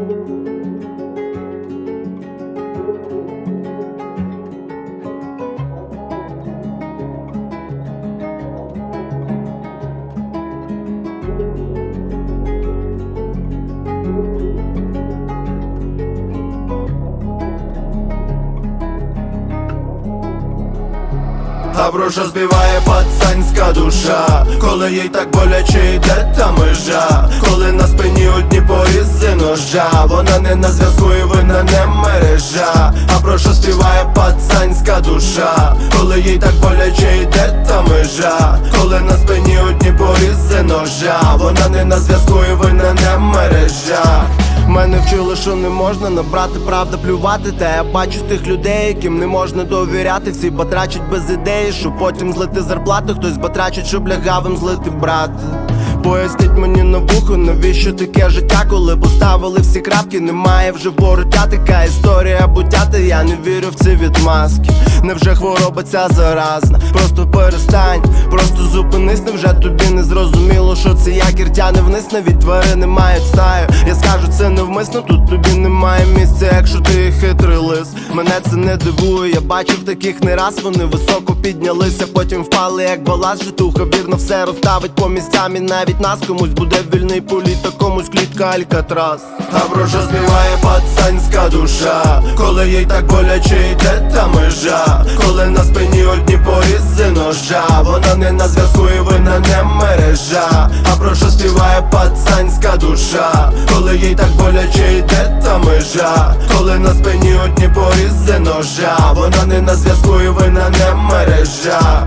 А про що співає пацанська душа, коли їй так боляче йде та межа, ножа, вона не на зв'язку і вина не мережа. А про що співає пацанська душа, коли їй так боляче йде та межа, коли на спині одні порізи ножа, вона не на зв'язку і вина не мережа. Мене вчили, що не можна набрати правда плювати Та я бачу тих людей, яким не можна довіряти. Всі батрачать без ідеї, щоб потім злити зарплату. Хтось батрачить, щоб лягавим злити брат Поясніть мені на вухо, навіщо таке життя, коли поставили всі крапки, немає вже вороття, така історія бутяти, я не вірю в ці відмазки. Невже хвороба ця заразна? Просто перестань, просто зупинись, невже тобі не зрозуміло, що це якір тяне вниз, навіть тварини мають стаю. Я скажу це невмисно, тут тобі якщо ти хитрий лис. Мене це не дивує, я бачив таких не раз, вони високо піднялися, потім впали, як баласт, житуха вірно все розставить по місцям. І навіть нас комусь буде вільний політ, а комусь клітка Алькатрас. А про що співає пацанська душа, коли їй так боляче йде та межа, коли на спині одні порізи ножа, вона не на зв'язку і вина не мережа. А про що співає пацанська душа, коли їй так боляче йде та межа, коли на спині одні порізи ножа, вона не на зв'язку і вина не мережа.